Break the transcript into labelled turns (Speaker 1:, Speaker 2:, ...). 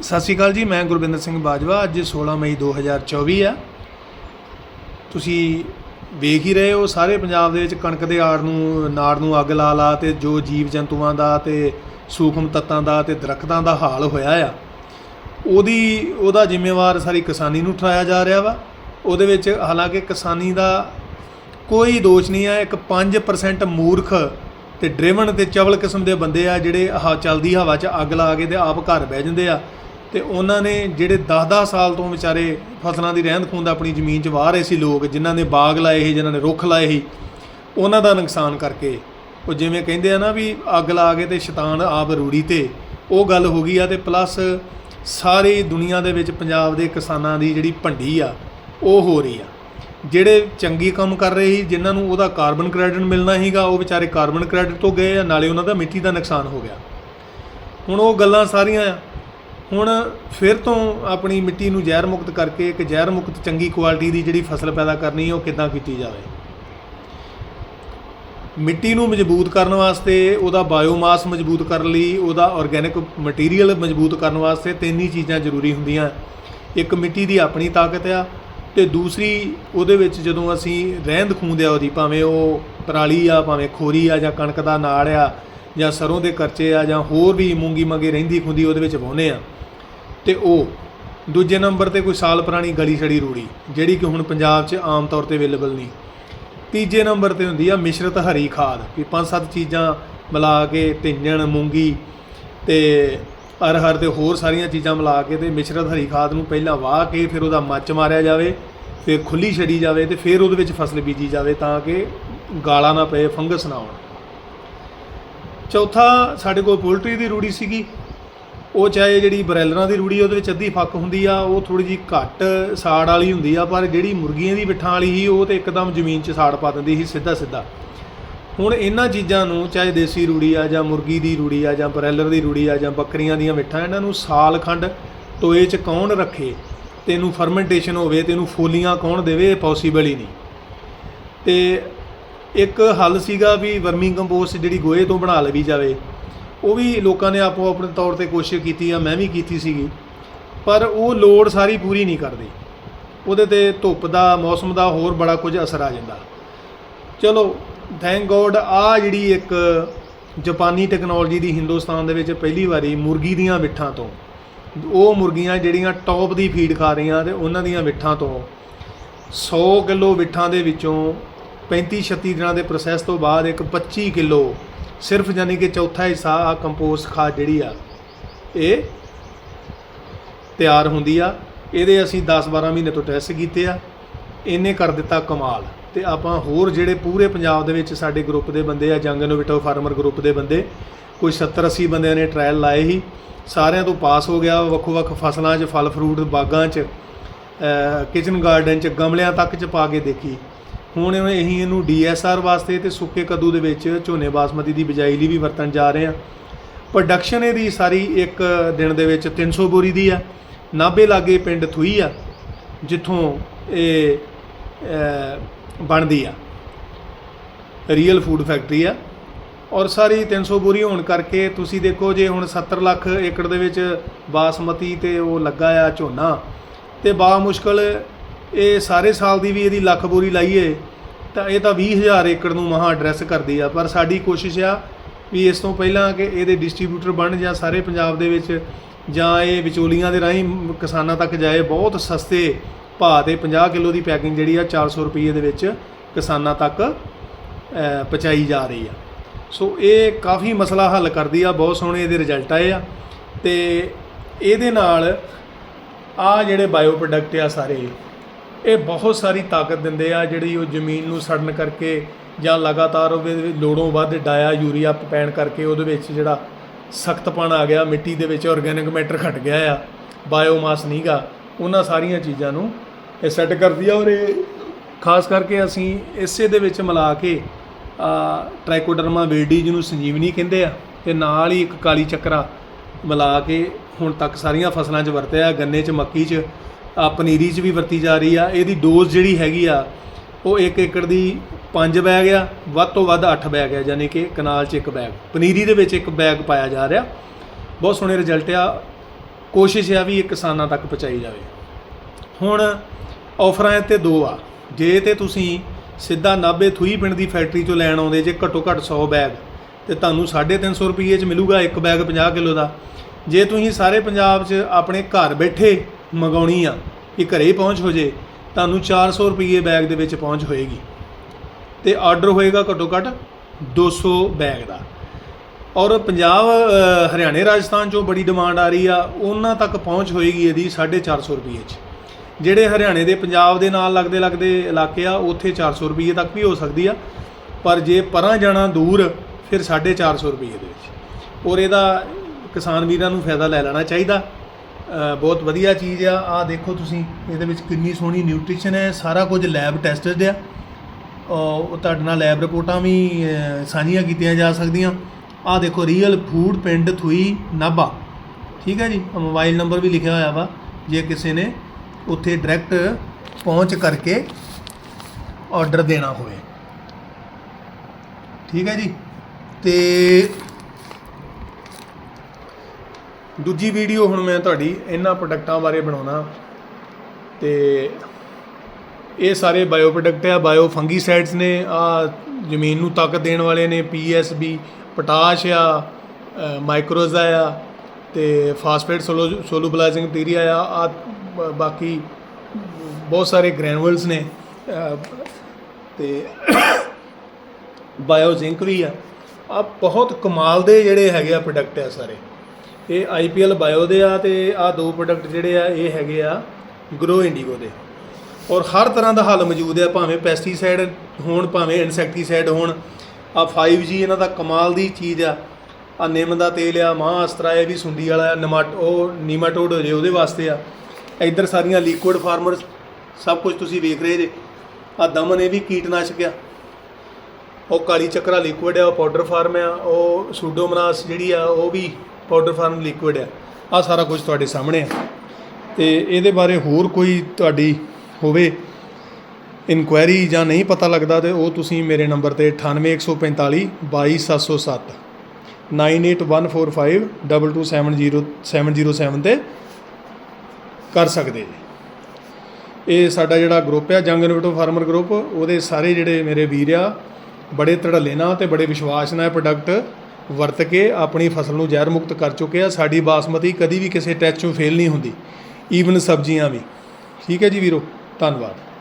Speaker 1: ਸਤਿ ਸ਼੍ਰੀ ਅਕਾਲ ਜੀ, ਮੈਂ ਗੁਰਵਿੰਦਰ ਸਿੰਘ ਬਾਜਵਾ, ਅੱਜ 16 ਮਈ 2024 ਆ। ਤੁਸੀਂ ਵੇਖ ਹੀ ਰਹੇ ਹੋ, ਸਾਰੇ ਪੰਜਾਬ ਦੇ ਵਿੱਚ ਕਣਕ ਦੇ ਆੜ ਨੂੰ, ਨਾੜ ਨੂੰ ਅੱਗ ਲਾ ਲਾ ਤੇ ਜੋ ਜੀਵ ਜੰਤੂਆਂ ਦਾ ਤੇ ਸੂਖਮ ਤੱਤਾਂ ਦਾ ਤੇ ਦਰਖਤਾਂ ਦਾ ਹਾਲ ਹੋਇਆ ਆ, ਉਹਦੀ, ਉਹਦਾ ਜ਼ਿੰਮੇਵਾਰ ਸਾਰੀ ਕਿਸਾਨੀ ਨੂੰ ਠਹਿਰਾਇਆ ਜਾ ਰਿਹਾ ਵਾ। ਉਹਦੇ ਵਿੱਚ ਹਾਲਾਂਕਿ ਕਿਸਾਨੀ ਦਾ ਕੋਈ ਦੋਸ਼ ਨਹੀਂ ਆ, ਇੱਕ 5% ਮੂਰਖ ਤੇ ਡਰਿਵਨ ਤੇ ਚਵਲ ਕਿਸਮ ਦੇ ਬੰਦੇ ਆ, ਜਿਹੜੇ ਆਹ ਚੱਲਦੀ ਹਵਾ 'ਚ ਅੱਗ ਲਾ ਕੇ ਤੇ ਆਪ ਘਰ ਬਹਿ ਜਾਂਦੇ ਆ। ਤੇ ਉਹਨਾਂ ਨੇ ਜਿਹੜੇ 10-10 ਸਾਲ ਤੋਂ ਵਿਚਾਰੇ ਫਸਲਾਂ ਦੀ ਰਹਿੰਦ ਖੂੰਦ ਆਪਣੀ ਜ਼ਮੀਨ 'ਚ ਵਾਹ ਰਹੇ ਸੀ ਲੋਕ, ਜਿਨ੍ਹਾਂ ਨੇ ਬਾਗ ਲਾਏ ਸੀ, ਜਿਨ੍ਹਾਂ ਨੇ ਰੁੱਖ ਲਾਏ ਸੀ, ਉਹਨਾਂ ਦਾ ਨੁਕਸਾਨ ਕਰਕੇ। ਉਹ ਜਿਵੇਂ ਕਹਿੰਦੇ ਆ ਨਾ ਵੀ ਅੱਗ ਲਾ ਕੇ ਤੇ ਸ਼ੈਤਾਨ ਆਪ ਰੂੜੀ ਤੇ, ਉਹ ਗੱਲ ਹੋ ਗਈ ਆ ਤੇ ਪਲੱਸ ਸਾਰੀ ਦੁਨੀਆ ਦੇ ਵਿੱਚ ਪੰਜਾਬ ਦੇ ਕਿਸਾਨਾਂ ਦੀ ਜਿਹੜੀ ਭੰਡੀ ਆ, ਉਹ ਹੋ ਰਹੀ ਆ। ਜਿਹੜੇ ਚੰਗੀ ਕੰਮ ਕਰ ਰਹੇ ਸੀ, ਜਿਨ੍ਹਾਂ ਨੂੰ ਉਹਦਾ ਕਾਰਬਨ ਕ੍ਰੈਡਿਟ ਮਿਲਣਾ ਸੀਗਾ, ਉਹ ਵਿਚਾਰੇ ਕਾਰਬਨ ਕ੍ਰੈਡਿਟ ਤੋਂ ਗਏ ਆ, ਨਾਲੇ ਉਹਨਾਂ ਦਾ ਮਿੱਟੀ ਦਾ ਨੁਕਸਾਨ ਹੋ ਗਿਆ। ਹੁਣ ਉਹ ਗੱਲਾਂ ਸਾਰੀਆਂ ਆ ਹੁਣ ਫਿਰ ਤੋਂ ਆਪਣੀ ਮਿੱਟੀ ਨੂੰ ਜ਼ਹਿਰ ਮੁਕਤ ਕਰਕੇ ਇੱਕ ਜ਼ਹਿਰ ਮੁਕਤ ਚੰਗੀ ਕੁਆਲਿਟੀ ਦੀ ਜਿਹੜੀ ਫਸਲ ਪੈਦਾ ਕਰਨੀ ਹੈ, ਉਹ ਕਿੱਦਾਂ ਕੀਤੀ ਜਾਵੇ? ਮਿੱਟੀ ਨੂੰ ਮਜ਼ਬੂਤ ਕਰਨ ਵਾਸਤੇ, ਉਹਦਾ ਬਾਇਓਮਾਸ ਮਜ਼ਬੂਤ ਕਰਨ ਲਈ, ਉਹਦਾ ਆਰਗੈਨਿਕ ਮਟੀਰੀਅਲ ਮਜ਼ਬੂਤ ਕਰਨ ਵਾਸਤੇ ਤਿੰਨ ਹੀ ਚੀਜ਼ਾਂ ਜ਼ਰੂਰੀ ਹੁੰਦੀਆਂ। ਇੱਕ ਮਿੱਟੀ ਦੀ ਆਪਣੀ ਤਾਕਤ ਆ ਤੇ ਦੂਸਰੀ ਉਹਦੇ ਵਿੱਚ ਜਦੋਂ ਅਸੀਂ ਰਹਿੰਦ ਖੂੰਦ ਆ ਉਹਦੀ, ਭਾਵੇਂ ਉਹ ਪਰਾਲੀ ਆ, ਭਾਵੇਂ ਖੋਰੀ ਆ ਜਾਂ ਕਣਕ ਦਾ ਨਾੜ ਆ ਜਾਂ ਸਰੋਂ ਦੇ ਕਰਚੇ ਆ ਜਾਂ ਹੋਰ ਵੀ ਮੂੰਗੀ ਮੰਗੇ ਰਹਿੰਦੀ ਖੁੰਦੀ ਉਹਦੇ ਵਿੱਚ ਵਾਹੁੰਦੇ ਆ। ਅਤੇ ਉਹ ਦੂਜੇ ਨੰਬਰ ਤੇ ਕੋਈ ਸਾਲ ਪੁਰਾਣੀ ਗਲੀ ਛੜੀ ਰੂੜੀ, ਜਿਹੜੀ ਕਿ ਹੁਣ ਪੰਜਾਬ 'ਚ ਆਮ ਤੌਰ ਤੇ ਅਵੇਲੇਬਲ ਨਹੀਂ। ਤੀਜੇ ਨੰਬਰ ਤੇ ਹੁੰਦੀ ਆ ਮਿਸ਼ਰਤ ਹਰੀ ਖਾਦ, ਵੀ ਪੰਜ ਸੱਤ ਚੀਜ਼ਾਂ ਮਿਲਾ ਕੇ ਤਿੰਜਣ ਮੂੰਗੀ ਤੇ ਅਰਹਰ ਅਤੇ ਹੋਰ ਸਾਰੀਆਂ ਚੀਜ਼ਾਂ ਮਿਲਾ ਕੇ ਅਤੇ ਮਿਸ਼ਰਤ ਹਰੀ ਖਾਦ ਨੂੰ ਪਹਿਲਾਂ ਵਾਹ ਕੇ ਫਿਰ ਉਹਦਾ ਮੱਚ ਮਾਰਿਆ ਜਾਵੇ, ਫਿਰ ਖੁੱਲੀ ਛੜੀ ਜਾਵੇ ਅਤੇ ਫਿਰ ਉਹਦੇ ਵਿੱਚ ਫਸਲ ਬੀਜੀ ਜਾਵੇ ਤਾਂ ਕਿ ਗਾਲਾਂ ਨਾ ਪਏ, ਫੰਗਸ ਨਾ ਆਉਣ। ਚੌਥਾ ਸਾਡੇ ਕੋਲ ਪੋਲਟਰੀ ਦੀ ਰੂੜੀ ਸੀਗੀ। ਉਹ ਚਾਹੇ ਜਿਹੜੀ ਬਰੈਲਰਾਂ ਦੀ ਰੂੜੀ ਉਹਦੇ ਵਿੱਚ ਅੱਧੀ ਫੱਕ ਹੁੰਦੀ ਆ, ਉਹ ਥੋੜੀ ਜੀ ਘੱਟ ਸਾੜ ਵਾਲੀ ਹੁੰਦੀ ਆ, ਪਰ ਜਿਹੜੀ ਮੁਰਗੀਆਂ ਦੀ ਬਿੱਠਾਂ ਵਾਲੀ ਸੀ, ਉਹ ਤੇ ਇੱਕਦਮ ਜ਼ਮੀਨ 'ਚ ਸਾੜ ਪਾ ਦਿੰਦੀ ਸੀ ਸਿੱਧਾ ਸਿੱਧਾ। ਹੁਣ ਇਹਨਾਂ ਚੀਜ਼ਾਂ ਨੂੰ, ਚਾਹੇ ਦੇਸੀ ਰੂੜੀ ਆ ਜਾਂ ਮੁਰਗੀ ਦੀ ਰੂੜੀ ਆ ਜਾਂ ਬਰੈਲਰ ਦੀ ਰੂੜੀ ਆ ਜਾਂ ਬੱਕਰੀਆਂ ਦੀਆਂ ਬਿੱਠਾਂ ਇਹਨਾਂ ਨੂੰ ਸਾਲ ਖੰਡ ਟੋਏ 'ਚ ਕੌਣ ਰੱਖੇ? ਤੇ ਇਹਨੂੰ ਫਰਮੈਂਟੇਸ਼ਨ ਹੋਵੇ, ਤੇ ਇਹਨੂੰ ਫੋਲੀਆਂ ਕੌਣ ਦੇਵੇ ਪੋਸੀਬਲ ਹੀ ਨਹੀਂ। ਤੇ ਇੱਕ ਹੱਲ ਸੀਗਾ ਵੀ ਵਰਮਿੰਗ ਕੰਪੋਸਟ ਜਿਹੜੀ ਗੋਹੇ ਤੋਂ ਬਣਾ ਲਵੀ ਜਾਵੇ। ਉਹ ਵੀ ਲੋਕਾਂ ਨੇ ਆਪੋ ਆਪਣੇ ਤੌਰ ਤੇ ਕੋਸ਼ਿਸ਼ ਕੀਤੀ ਆ ਮੈਂ ਵੀ ਕੀਤੀ ਸੀਗੀ, ਪਰ ਉਹ ਲੋੜ ਸਾਰੀ ਪੂਰੀ ਨਹੀਂ ਕਰਦੀ। ਉਹਦੇ ਤੇ ਧੁੱਪ ਦਾ, ਮੌਸਮ ਦਾ ਹੋਰ ਬੜਾ ਕੁਝ ਅਸਰ ਆ ਜਾਂਦਾ। ਚਲੋ ਥੈਂਕ ਗੋਡ ਆ ਜਿਹੜੀ ਇੱਕ ਜਾਪਾਨੀ ਟੈਕਨੋਲੋਜੀ ਦੀ ਹਿੰਦੁਸਤਾਨ ਦੇ ਵਿੱਚ ਪਹਿਲੀ ਵਾਰੀ ਮੁਰਗੀ ਦੀਆਂ ਵਿੱਠਾਂ ਤੋਂ, ਉਹ ਮੁਰਗੀਆਂ ਜਿਹੜੀਆਂ ਟੌਪ ਦੀ ਫੀਡ ਖਾ ਰਹੀਆਂ ਤੇ ਉਹਨਾਂ ਦੀਆਂ ਵਿੱਠਾਂ ਤੋਂ 100 ਕਿਲੋ ਵਿੱਠਾਂ ਦੇ ਵਿੱਚੋਂ 35 36 ਦਿਨਾਂ ਦੇ ਪ੍ਰੋਸੈਸ ਤੋਂ ਬਾਅਦ ਇੱਕ 25 ਕਿਲੋ ਸਿਰਫ ਯਾਨੀ ਕਿ ਚੌਥਾ ਹਿੱਸਾ ਆ ਕੰਪੋਸਟ ਖਾਦ ਜਿਹੜੀ ਆ, ਇਹ ਤਿਆਰ ਹੁੰਦੀ ਆ। ਇਹਦੇ ਅਸੀਂ 10-12 ਮਹੀਨੇ ਤੋਂ ਟੈਸਟ ਕੀਤੇ ਆ। ਇਹਨੇ ਕਰ ਦਿੱਤਾ ਕਮਾਲ। ਤੇ ਆਪਾਂ ਹੋਰ ਜਿਹੜੇ ਪੂਰੇ ਪੰਜਾਬ ਦੇ ਵਿੱਚ ਸਾਡੇ ਗਰੁੱਪ ਦੇ ਬੰਦੇ ਆ, ਜੰਗ ਇਨੋਵੇਟਿਵ ਫਾਰਮਰ ਗਰੁੱਪ ਦੇ ਬੰਦੇ, ਕੋਈ 70-80 ਬੰਦਿਆਂ ਨੇ ਟ੍ਰਾਇਲ ਲਾਏ ਸੀ। ਸਾਰਿਆਂ ਤੋਂ ਪਾਸ ਹੋ ਗਿਆ, ਵੱਖੋ-ਵੱਖ ਫਸਲਾਂ 'ਚ ਫਲ ਫਰੂਟ ਬਾਗਾਂ 'ਚ ਕਿਚਨ ਗਾਰਡਨ 'ਚ, ਗਮਲਿਆਂ ਤੱਕ 'ਚ ਪਾ ਕੇ ਦੇਖੀ। ਹੁਣ ਇਹ ਅਸੀਂ ਇਹਨੂੰ ਡੀਐਸਆਰ ਵਾਸਤੇ ਤੇ ਸੁੱਕੇ ਕੱਦੂ ਦੇ ਵਿੱਚ ਝੋਨੇ ਬਾਸਮਤੀ ਦੀ ਬਿਜਾਈ ਲਈ ਵੀ ਵਰਤਣ ਜਾ ਰਹੇ ਆ ਪ੍ਰੋਡਕਸ਼ਨ ਇਹਦੀ ਸਾਰੀ ਇੱਕ ਦਿਨ ਦੇ ਵਿੱਚ 300 ਬੋਰੀ ਦੀ ਆ। ਨਾਭੇ ਲਾਗੇ ਪਿੰਡ ਥੂਈ ਆ, ਜਿੱਥੋਂ ਇਹ ਬਣਦੀ ਆ। ਰੀਅਲ ਫੂਡ ਫੈਕਟਰੀ ਆ। ਔਰ ਸਾਰੀ 300 ਬੋਰੀ ਹੋਣ ਕਰਕੇ ਤੁਸੀਂ ਦੇਖੋ ਜੇ ਹੁਣ 70 ਲੱਖ ਏਕੜ ਦੇ ਵਿੱਚ ਬਾਸਮਤੀ ਤੇ ਉਹ ਲੱਗਾ ਆ ਝੋਨਾ, ਤੇ ਬਾ ਮੁਸ਼ਕਲ ਇਹ ਸਾਰੇ ਸਾਲ ਦੀ ਵੀ ਇਹਦੀ ਲੱਖ ਬੋਰੀ ਲਾਈਏ, ਤਾਂ ਇਹ ਤਾਂ 20000 ਏਕੜ ਨੂੰ ਮਹਾ ਐਡਰੈਸ ਕਰਦੀ ਆ। ਪਰ ਸਾਡੀ ਕੋਸ਼ਿਸ਼ ਆ ਵੀ ਇਸ ਤੋਂ ਪਹਿਲਾਂ ਕਿ ਇਹਦੇ ਡਿਸਟ੍ਰੀਬਿਊਟਰ ਬਣ ਜਾਂ ਸਾਰੇ ਪੰਜਾਬ ਦੇ ਵਿੱਚ ਜਾਂ ਇਹ ਵਿਚੋਲੀਆਂ ਦੇ ਰਾਹੀਂ ਕਿਸਾਨਾਂ ਤੱਕ ਜਾਏ, ਬਹੁਤ ਸਸਤੇ ਭਾਅ ਤੇ 50 ਕਿਲੋ ਦੀ ਪੈਕਿੰਗ ਜਿਹੜੀ ਆ 400 ਰੁਪਏ ਦੇ ਵਿੱਚ ਕਿਸਾਨਾਂ ਤੱਕ ਪਹੁੰਚਾਈ ਜਾ ਰਹੀ ਆ। ਸੋ ਇਹ ਕਾਫੀ ਮਸਲਾ ਹੱਲ ਕਰਦੀ ਆ, ਬਹੁਤ ਸੋਹਣੇ ਇਹਦੇ ਰਿਜ਼ਲਟ ਆਏ ਆ। ਤੇ ਇਹਦੇ ਨਾਲ ਆ ਜਿਹੜੇ ਬਾਇਓ ਪ੍ਰੋਡਕਟ ਆ ਸਾਰੇ ਇਹ ਬਹੁਤ ਸਾਰੀ ਤਾਕਤ ਦਿੰਦੇ ਆ ਜਿਹੜੀ ਉਹ ਜ਼ਮੀਨ ਨੂੰ ਸੜਨ ਕਰਕੇ ਜਾਂ ਲਗਾਤਾਰ ਉਹਦੇ ਲੋੜੋਂ ਵੱਧ ਡਾਇਆ ਯੂਰੀਆ ਪੈਣ ਕਰਕੇ ਉਹਦੇ ਵਿੱਚ ਜਿਹੜਾ ਸਖਤਪਣ ਆ ਗਿਆ, ਮਿੱਟੀ ਦੇ ਵਿੱਚ ਆਰਗੈਨਿਕ ਮੈਟਰ ਘਟ ਗਿਆ ਆ ਬਾਇਓਮਾਸ ਨਹੀਂਗਾ ਉਹਨਾਂ ਸਾਰੀਆਂ ਚੀਜ਼ਾਂ ਨੂੰ ਇਹ ਸੈੱਟ ਕਰਦੀ ਆ ਔਰ ਇਹ ਖਾਸ ਕਰਕੇ ਅਸੀਂ ਇਸੇ ਦੇ ਵਿੱਚ ਮਿਲਾ ਕੇ ਆ ਟ੍ਰਾਈਕੋਡਰਮਾ ਵਿਰਡੀ ਜਿਹਨੂੰ ਸੰਜੀਵਨੀ ਕਹਿੰਦੇ ਆ ਤੇ ਨਾਲ ਹੀ ਇੱਕ ਕਾਲੀ ਚੱਕਰਾ ਮਿਲਾ ਕੇ ਹੁਣ ਤੱਕ ਸਾਰੀਆਂ ਫਸਲਾਂ 'ਚ ਵਰਤਿਆ, ਗੰਨੇ 'ਚ, ਮੱਕੀ 'ਚ ਪਨੀਰੀ 'ਚ ਵੀ ਵਰਤੀ ਜਾ ਰਹੀ ਆ। ਇਹਦੀ ਡੋਜ਼ ਜਿਹੜੀ ਹੈਗੀ ਆ, ਉਹ 1 ਏਕੜ ਦੀ 5 ਬੈਗ ਆ। ਵੱਧ ਤੋਂ ਵੱਧ 8 ਬੈਗ ਆ, ਯਾਨੀ ਕਿ ਕਨਾਲ 'ਚ ਇੱਕ ਬੈਗ। ਪਨੀਰੀ ਦੇ ਵਿੱਚ ਇੱਕ ਬੈਗ ਪਾਇਆ ਜਾ ਰਿਹਾ। ਬਹੁਤ ਸੋਹਣੇ ਰਿਜ਼ਲਟ ਆ। ਕੋਸ਼ਿਸ਼ ਆ ਵੀ ਇਹ ਕਿਸਾਨਾਂ ਤੱਕ ਪਹੁੰਚਾਈ ਜਾਵੇ। ਹੁਣ ਆਫਰਾਂ ਤੇ ਦੋ ਆ। ਜੇ ਤੇ ਤੁਸੀਂ ਸਿੱਧਾ ਨਾਭੇ ਥੂਈ ਪਿੰਡ ਦੀ ਫੈਕਟਰੀ ਚੋਂ ਲੈਣ ਆਉਂਦੇ, ਜੇ ਘੱਟੋ ਘੱਟ 100 ਬੈਗ, ਤੇ ਤੁਹਾਨੂੰ 350 ਰੁਪਏ ਚ ਮਿਲੂਗਾ ਇੱਕ ਬੈਗ 50 ਕਿਲੋ ਦਾ। ਜੇ ਤੁਸੀਂ ਸਾਰੇ ਪੰਜਾਬ 'ਚ ਆਪਣੇ ਘਰ ਬੈਠੇ ਮੰਗਾਉਣੀ ਆ ਕਿ ਘਰੇ ਪਹੁੰਚ ਹੋ ਜੇ, ਤੁਹਾਨੂੰ 400 ਰੁਪਏ ਬੈਗ ਦੇ ਵਿੱਚ ਪਹੁੰਚ ਹੋਏਗੀ। ਤੇ ਆਰਡਰ ਹੋਏਗਾ ਘੱਟੋ ਘੱਟ 200 ਬੈਗ ਦਾ। ਔਰ ਪੰਜਾਬ ਹਰਿਆਣੇ, ਰਾਜਸਥਾਨ ਚੋਂ ਬੜੀ ਡਿਮਾਂਡ ਆ ਰਹੀ ਆ, ਉਹਨਾਂ ਤੱਕ ਪਹੁੰਚ ਹੋਏਗੀ ਇਹਦੀ 450 ਰੁਪਏ 'ਚ। ਜਿਹੜੇ ਹਰਿਆਣੇ ਦੇ, ਪੰਜਾਬ ਦੇ ਨਾਲ ਲੱਗਦੇ ਲੱਗਦੇ ਇਲਾਕੇ ਆ, ਉੱਥੇ 400 ਰੁਪਏ ਤੱਕ ਵੀ ਹੋ ਸਕਦੀ ਆ। ਪਰ ਜੇ ਪਰਾਂ ਜਾਣਾ ਦੂਰ, ਫਿਰ 450 ਰੁਪਏ ਦੇ ਵਿੱਚ। ਔਰ ਇਹਦਾ ਕਿਸਾਨ ਵੀਰਾਂ ਨੂੰ ਫਾਇਦਾ ਲੈ ਲੈਣਾ ਚਾਹੀਦਾ। ਬਹੁਤ ਵਧੀਆ ਚੀਜ਼ ਆ। ਆ ਦੇਖੋ ਤੁਸੀਂ, ਇਹਦੇ ਵਿੱਚ ਕਿੰਨੀ ਸੋਹਣੀ ਨਿਊਟ੍ਰੀਸ਼ਨ ਹੈ। ਸਾਰਾ ਕੁਝ ਲੈਬ ਟੈਸਟਡ ਆ। ਉਹ ਤੁਹਾਡੇ ਨਾਲ ਲੈਬ ਰਿਪੋਰਟਾਂ ਵੀ ਸਾਂਝੀਆਂ ਕੀਤੀਆਂ ਜਾ ਸਕਦੀਆਂ। ਆ ਦੇਖੋ ਰੀਅਲ ਫੂਡ ਪਿੰਡ ਥੂਈ ਨਾਭਾ। ਠੀਕ ਹੈ ਜੀ? ਮੋਬਾਈਲ ਨੰਬਰ ਵੀ ਲਿਖਿਆ ਹੋਇਆ ਵਾ, ਜੇ ਕਿਸੇ ਨੇ ਉੱਥੇ ਡਾਇਰੈਕਟ ਪਹੁੰਚ ਕਰਕੇ ਆਰਡਰ ਦੇਣਾ ਹੋਵੇ। ਠੀਕ ਹੈ ਜੀ? ਤੇ ਦੂਜੀ ਵੀਡੀਓ ਹੁਣ ਮੈਂ ਤੁਹਾਡੀ ਇਹਨਾਂ ਪ੍ਰੋਡਕਟਾਂ ਬਾਰੇ ਬਣਾਉਣਾ। ਤੇ ਇਹ ਸਾਰੇ ਬਾਇਓ ਪ੍ਰੋਡਕਟ ਆ ਬਾਇਓ ਫੰਗੀਸਾਈਡਸ ਨੇ ਆ ਜ਼ਮੀਨ ਨੂੰ ਤਾਕਤ ਦੇਣ ਵਾਲੇ ਨੇ ਪੀਐਸਬੀ ਪੋਟਾਸ਼ ਆ ਅ, ਮਾਈਕਰੋਜ਼ਾ ਆ ਤੇ ਫਾਸਫੇਟ ਸੋਲੂਬਲਾਈਜ਼ਿੰਗ ਮਟੀਰੀਆ ਆ ਆ ਬਾਕੀ ਬਹੁਤ ਸਾਰੇ ਗ੍ਰੈਨੂਲਸ ਨੇ ਅ, ਤੇ ਬਾਇਓ ਜ਼ਿੰਕ ਵੀ ਆ। ਆ ਬਹੁਤ ਕਮਾਲ ਦੇ ਜਿਹੜੇ ਹੈਗੇ ਆ ਪ੍ਰੋਡਕਟ ਆ ਸਾਰੇ। ਇਹ ਆਈਪੀਐਲ ਬਾਇਓ ਦੇ ਆ ਤੇ ਆ ਦੋ ਪ੍ਰੋਡਕਟ ਜਿਹੜੇ ਆ, ਇਹ ਹੈਗੇ ਆ ਗਰੋ ਇੰਡੀਗੋ ਦੇ। ਔਰ ਹਰ ਤਰ੍ਹਾਂ ਦਾ ਹੱਲ ਮੌਜੂਦ ਹੈ ਭਾਵੇਂ ਪੈਸਟੀਸਾਈਡ ਹੋਣ, ਭਾਵੇਂ ਇਨਸੈਕਟੀਸਾਈਡ ਹੋਣ। ਆ 5G ਇਹਨਾਂ ਦਾ ਕਮਾਲ ਦੀ ਚੀਜ਼ ਆ। ਆ ਨਿੰਮ ਦਾ ਤੇਲ ਆ, ਮਾਂ ਅਸਤਰਾ ਇਹ ਵੀ ਸੁੰਡੀ ਵਾਲਾ ਆ ਨਮਾਟ ਉਹ ਨੀਮਾਟੋਡ ਹੋ ਜੇ ਉਹਦੇ ਵਾਸਤੇ ਆ। ਇੱਧਰ ਸਾਰੀਆਂ ਲਿਕੁਇਡ ਫਾਰਮਰਸ ਸਭ ਕੁਝ ਤੁਸੀਂ ਵੇਖ ਰਹੇ ਜੇ। ਆ ਦਮਨ ਇਹ ਵੀ ਕੀਟਨਾਸ਼ਕ ਆ। ਉਹ ਕਾਲੀ ਚੱਕਰਾ ਲਿਕੁਇਡ ਆ, ਉਹ ਪਾਊਡਰ ਫਾਰਮ ਆ, ਉਹ ਸੂਡੋਮਨਾਸ ਜਿਹੜੀ ਆ, ਉਹ ਵੀ ਪਾਊਡਰ ਫਾਰਮ ਲਿਕੁਇਡ ਆ। ਆ ਸਾਰਾ ਕੁਝ ਤੁਹਾਡੇ ਸਾਹਮਣੇ ਆ। ਤੇ ਇਹਦੇ ਬਾਰੇ ਹੋਰ ਕੋਈ ਤੁਹਾਡੀ ਹੋਵੇ ਇਨਕੁਆਇਰੀ ਜਾਂ ਨਹੀਂ ਪਤਾ ਲੱਗਦਾ ਤੇ ਉਹ ਤੁਸੀਂ ਮੇਰੇ ਨੰਬਰ ਤੇ 98145 22707 9814522707 707 ਤੇ ਕਰ ਸਕਦੇ ਜੀ। ਇਹ ਸਾਡਾ ਜਿਹੜਾ ਗਰੁੱਪ ਆ, ਜੰਗ ਇਨੋਵੇਟਿਵ ਫਾਰਮਰ ਗਰੁੱਪ ਉਹਦੇ ਸਾਰੇ ਜਿਹੜੇ ਮੇਰੇ ਵੀਰ ਆ, ਬੜੇ ਧੜੱਲੇ ਨਾਲ ਤੇ ਬੜੇ ਵਿਸ਼ਵਾਸ ਨਾਲ ਇਹ ਪ੍ਰੋਡਕਟ ਵਰਤ ਕੇ ਆਪਣੀ ਫਸਲ ਨੂੰ ਜ਼ਹਿਰ ਮੁਕਤ ਕਰ ਚੁੱਕੇ ਆ। ਸਾਡੀ ਬਾਸਮਤੀ ਕਦੀ ਵੀ ਕਿਸੇ ਟੈਸਟ 'ਚੋਂ ਫੇਲ ਨਹੀਂ ਹੁੰਦੀ। ਈਵਨ ਸਬਜ਼ੀਆਂ ਵੀ। ਠੀਕ ਹੈ ਜੀ ਵੀਰੋ, ਧੰਨਵਾਦ।